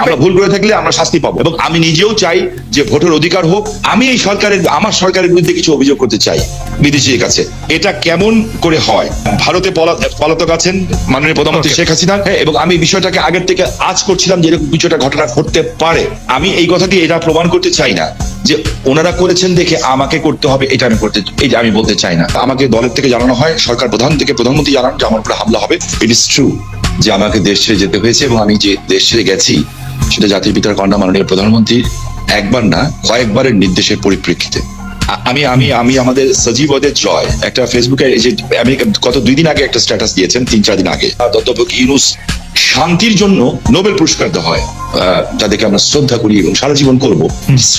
আমরা ভুল করে থাকলে আমরা শাস্তি পাবো। এবং আমি নিজেও চাই যে ভোটের অধিকার হোক। আমি এই সরকারের আমার সরকারের বিরুদ্ধে কিছু অভিযোগ করতে চাই বিদেশির কাছে। এটা কেমন করে হয়? ভারতে পলাতক আছেন মাননীয় প্রধানমন্ত্রী শেখ হাসিনা। হ্যাঁ, এবং আমি বিষয়টাকে আগের থেকে আজ করছিলাম যে এরকম কিছুটা ঘটনা ঘটতে পারে। আমি এই কথাটি এটা প্রমাণ করতে চাই না যে ওনারা করেছেন দেখে আমাকে করতে হবে এটা আমি করতে এটা আমি বলতে চাই না। আমাকে দলের থেকে জানানো হয় সরকার প্রধান থেকে প্রধানমন্ত্রী জানান যে আমার উপরে হামলা হবে। ইট ইস ট্রু যে আমাকে দেশ ছেড়ে যেতে হয়েছে এবং আমি যে দেশ ছেড়ে গেছি সেটা জাতির পিতার কন্যা মাননীয় প্রধানমন্ত্রীর একবার না কয়েকবারের নির্দেশের পরিপ্রেক্ষিতে। আমি আমি আমি আমাদের সজীবদের জয় একটা ফেসবুকে যে আমি গত দুই দিন আগে একটা স্ট্যাটাস দিয়েছেন তিন চার দিন আগে। দত্তভোগ ইউনুস শান্তির জন্য নোবেল পুরস্কার দেওয়া হয়। আহ, যাদেরকে আমরা শ্রদ্ধা করি এবং সারা জীবন করব।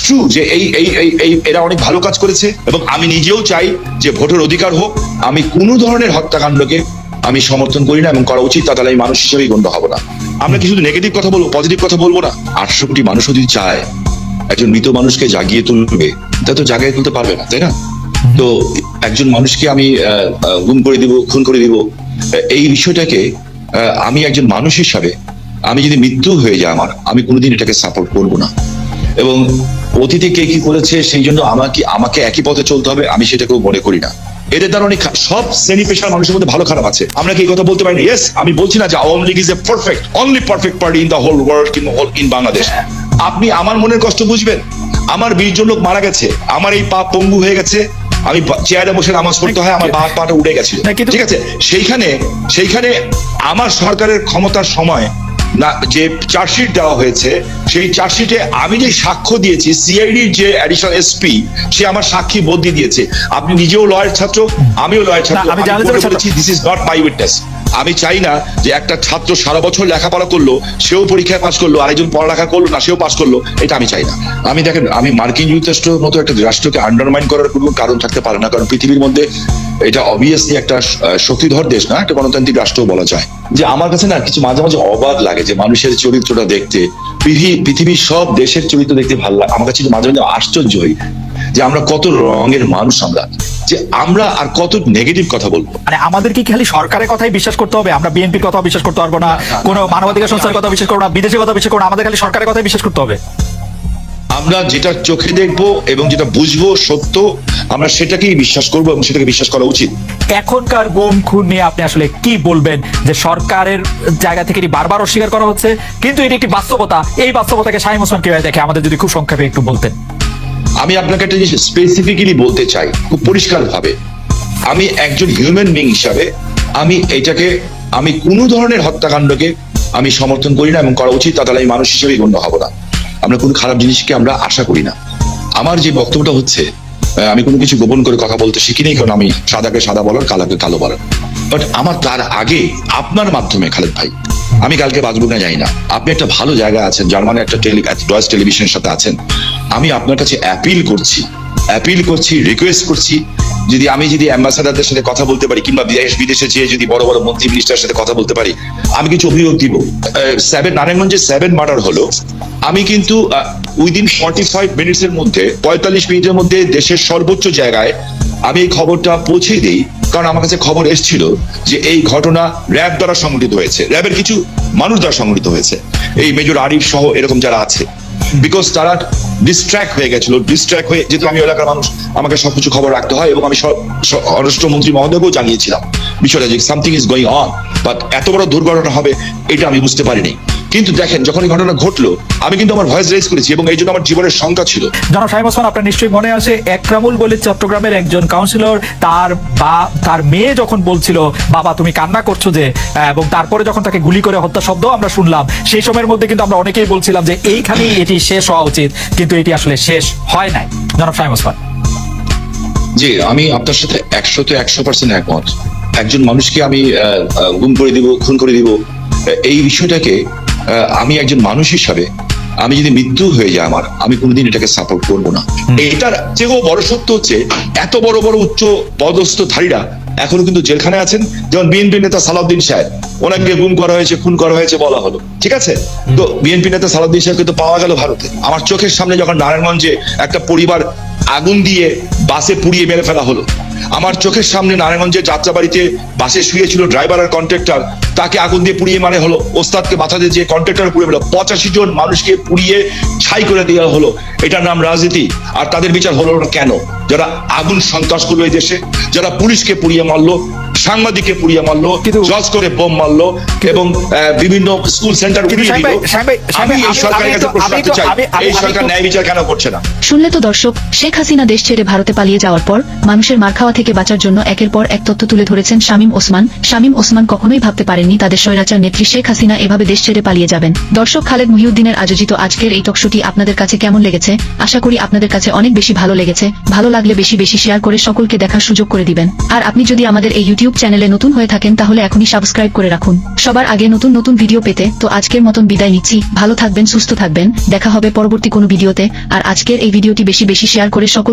ট্রু যে এই এই এই এই এরা অনেক ভালো কাজ করেছে এবং আমি নিজেও চাই যে ভোটের অধিকার হোক আমি কোনো ধরনের হত্যাকাণ্ডকে আমি সমর্থন করি না এবং করা উচিত তা, তাহলে আমি মানুষ হিসেবেই গণ্য হব না। আমরা কি শুধু নেগেটিভ কথা বলব পজিটিভ কথা বলব না? আটশো কোটি মানুষ যদি চায়, একজন মৃত মানুষকে জাগিয়ে তুলবে, তা তো জাগিয়ে তুলতে পারবে না, তাই না? তো একজন মানুষকে আমি গুম করে দিব, খুন করে দিব এই বিষয়টাকে আমি একজন মানুষ হিসাবে, আমি যদি মৃত্যু হয়ে যায় আমার, আমি কোনোদিন এটাকে সাপোর্ট করব না। এবং অতীতে কে কি করেছে, সেই জন্য আমাকে আমাকে একই পথে চলতে হবে, আমি সেটাকেও মনে করি না। এদের দ্বারা অনেক সব শ্রেণি পেশার মানুষের মধ্যে ভালো খারাপ আছে। আমরা কি এই কথা বলতে পারি না ইয়েস আমি বলছি না যে Awami League is a perfect only perfect party in the whole world in whole in Bangladesh আপনি আমার মনের কষ্ট বুঝবেন? আমার বিশ জন লোক মারা গেছে। আমার এই পা পঙ্গু হয়ে গেছে। আমি বা- চেয়ারে বসে নামাজ পড়তে হয় আমার বাহাত পাটা গেছিল। না, কিন্তু- ঠিক আছে? সেইখানে সেইখানে আমার সরকারের ক্ষমতার সময় না যে চার্জশিট দেওয়া হয়েছে সেই চার্জশিটে আমি যে সাক্ষ্য দিয়েছি সিআইডির যে অ্যাডিশনাল এসপি সে আমার সাক্ষী বদলি দিয়েছে। আপনি নিজেও লয়ার ছাত্র আমিও লয়ার ছাত্র। আমি বলেছি this is not my witness আমি চাই না যে একটা ছাত্র সারা বছর লেখাপড়া করল, সেও পরীক্ষায় পাশ করল, আরেকজন পড়ালেখা করল, না, সেও পাশ করল, এটা আমি চাই না। আমি দেখেন, আমি মার্কিন যুক্তরাষ্ট্রের মতো একটা রাষ্ট্রকে আন্ডারমাইন করার কোনো কারণ থাকতে পারে না, কারণ পৃথিবীর মধ্যে এটা অবভিয়াসলি একটা শক্তিধর দেশ না, একটা গণতান্ত্রিক রাষ্ট্র বলা যায়। যে আমার কাছে না কিছু মাঝে মাঝে অবাক লাগে যে মানুষের চরিত্রটা দেখতে পৃথিবীর সব দেশের চরিত্র দেখতে ভালো লাগে। আমার কাছে মাঝে মাঝে আশ্চর্য হই যে আমরা কত রঙের মানুষ আমরা। যে আমরা আর কত নেগেটিভ কথা বলব। মানে আমাদের কি খালি সরকারের কথাই বিশ্বাস করতে হবে? আমরা বিএনপির কথা বিশ্বাস করতে পারব না কোনো মানবাধিকার সংস্থার কথা বিশ্বাস করব না বিদেশের কথা বিশ্বাস করব না আমাদের খালি সরকারের কথাই বিশ্বাস করতে হবে। আমরা যেটা চোখে দেখব এবং যেটা বুঝব সত্য আমরা সেটাকেই বিশ্বাস করব এবং সেটাকে বিশ্বাস করা উচিত। এখনকার গুম খুন নিয়ে আপনি আসলে কি বলবেন? যে সরকারের জায়গা থেকে এটি বারবার অস্বীকার করা হচ্ছে কিন্তু এটি একটি বাস্তবতা। এই বাস্তবতাকে শাহিম ওসমান কীভাবে দেখে? আমাদের যদি খুব সংক্ষেপে একটু বলতেন। আমি আপনাকে একটা জিনিস স্পেসিফিক্যালি বলতে চাই, খুব পরিষ্কার ভাবে আমি একজন হিউম্যান বিং হিসাবে আমি এটাকে, আমি কোনো ধরনের হত্যাকাণ্ডকে আমি সমর্থন করি না এবং করা উচিত তা তাহলে আমি মানুষ হিসেবেই গণ্য হব না। আমরা কোনো খারাপ জিনিসকে আমরা আশা করি না। আমার যে বক্তব্যটা হচ্ছে আমি কোনো কিছু গোপন করে কথা বলতে শিখি নেই কারণ আমি সাদাকে সাদা বলার, কালাকে কালো বলার। বাট আমার তার আগে আপনার মাধ্যমে, খালেদ ভাই, আমি কালকে বাঁচবো না যাই না। আপনি একটা ভালো জায়গা আছেন, জার্মানি একটা টেলি ডয়েস টেলিভিশনের সাথে আছেন। আমি আপনার কাছে অ্যাপিল করছি অ্যাপিল করছি রিকোয়েস্ট করছি, যদি আমি যদি অ্যাম্বাসাডারদের সাথে কথা বলতে পারি কিংবা বিদেশ বিদেশে যেয়ে যদি বড় বড় মন্ত্রী মিনিস্টারের সাথে কথা বলতে পারি, আমি কিছু অভিযোগ দিব। সেভেন নারায়ণগঞ্জে সেভেন মার্ডার হলো। আমি কিন্তু উইদিন ফর্টি ফাইভ মিনিটস এর মধ্যে, পঁয়তাল্লিশ মিনিটের মধ্যে দেশের সর্বোচ্চ জায়গায় আমি এই খবরটা পৌঁছে দিই, কারণ আমার কাছে খবর এসেছিল যে এই ঘটনা র্যাব দ্বারা সংগঠিত হয়েছে। র্যাবের কিছু মানুষ দ্বারা সংগঠিত হয়েছে। এই মেজর আরিফ সহ এরকম যারা আছে। বিকজ তারা ডিস্ট্র্যাক্ট হয়ে গেছিল ডিস্ট্র্যাক্ট হয়ে যেহেতু আমি এলাকার মানুষ, আমাকে সবকিছু খবর রাখতে হয় এবং আমি স্বরাষ্ট্রমন্ত্রী মহোদয়কেও জানিয়েছিলাম। বিষয়টা যে something is going on but এত বড় দুর্ঘটনা হবে, এটা আমি বুঝতে পারিনি। কিন্তু দেখেন যখন এই ঘটনা ঘটলো, আমি কিন্তু আমার ভয়েস রেজ করেছি এবং এই জন্য আমার জীবনের সংখ্যা ছিল। জনাব শাহিম ওসমান, আপনার নিশ্চয়ই মনে আছে, একরামুল বলে চট্টগ্রামের একজন কাউন্সিলর তার বা, তার মেয়ে যখন বলছিল, বাবা, তুমি কান্না করছ যে, এবং তারপরে যখন তাকে গুলি করে হত্যা শব্দ আমরা শুনলাম, সেই সময়ের মধ্যে কিন্তু আমরা অনেকেই বলছিলাম যে, এইখানেই এটি শেষ হওয়া উচিত। কিন্তু এটি আসলে শেষ হয় নাই। জনাব শাহিম ওসমান। জি আমি আপনার সাথে একশোতে একশো পার্সেন্ট একমত। একজন মানুষকে আমি গুম করে দিব খুন করে দিব এই বিষয়টাকে আমি একজন মানুষ হিসাবে আমি যদি মৃত্যু হয়ে যায় আমার আমি কোনোদিন এটাকে সাপোর্ট করব না। এটার চেয়েও বড় সত্য হচ্ছে এত বড় বড় উচ্চ পদস্থধারীরা এখনও কিন্তু জেলখানায় আছেন যেমন বিএনপি নেতা সালাউদ্দিন সাহেব। ওনাকে গুম করা হয়েছে, খুন করা হয়েছে বলা হলো। ঠিক আছে? তো বিএনপি নেতা সালাউদ্দিন সাহেব কিন্তু পাওয়া গেল ভারতে। আমার চোখের সামনে যখন নারায়ণগঞ্জে একটা পরিবার আগুন দিয়ে বাসে পুড়িয়ে মেরে ফেলা হলো। আমার চোখের সামনে নারায়ণগঞ্জের যাত্রাবাড়িতে বাসে শুয়েছিল ড্রাইভার আর কন্ট্রাক্টর। তাকে আগুন দিয়ে পুড়িয়ে মারে হলো। ওস্তাদকে মাথা দিয়ে যে কন্ট্রাক্টর পুড়িয়ে মেলো পঁচাশি জন মানুষকে পুড়িয়ে ছাই করে দেওয়া হলো। এটার নাম রাজনীতি। আর তাদের বিচার হলো না কেন? যারা আগুন সন্ত্রাস করল এই দেশে, যারা পুলিশকে পুড়িয়ে মারলো সাংবাদিককে পুড়িয়ে মারলো জজ করে বোম মারলো এবং বিভিন্ন স্কুল সেন্টার সাহেব দিল। আমি এই সরকারের কাছে প্রশ্ন রাখতে চাই এই সরকার ন্যায় বিচার কেন করছে না? শুনলে তো দর্শক শেখ হাসিনা দেশ ছেড়ে ভারতে পালিয়ে যাওয়ার পর মানুষের মার খাওয়া থেকে বাঁচার জন্য একের পর এক তথ্য তুলে ধরেছেন শামীম ওসমান। শামীম ওসমান কখনোই ভাবতে পারেননি তাদের স্বৈরাচার নেত্রী শেখ হাসিনা এভাবে দেশ ছেড়ে পালিয়ে যাবেন। দর্শক খালেদ মহিউদ্দিনের আয়োজিত আজকের এই টকশোটি আপনাদের কাছে কেমন লেগেছে? আশা করি আপনাদের কাছে অনেক বেশি ভালো লেগেছে। ভালো লাগলে বেশি বেশি শেয়ার করে সকলকে দেখার সুযোগ করে দিবেন। আর আপনি যদি আমাদের এই ইউটিউব চ্যানেলে নতুন হয়ে থাকেন তাহলে এখনই সাবস্ক্রাইব করে রাখুন। সবার আগে নতুন নতুন ভিডিও পেতে তো আজকের মতন বিদায় নিচ্ছি। ভালো থাকবেন, সুস্থ থাকবেন। দেখা হবে পরবর্তী কোনো ভিডিওতে। আর আজকের এই ভিডিওটি বেশি বেশি শেয়ার করে সকল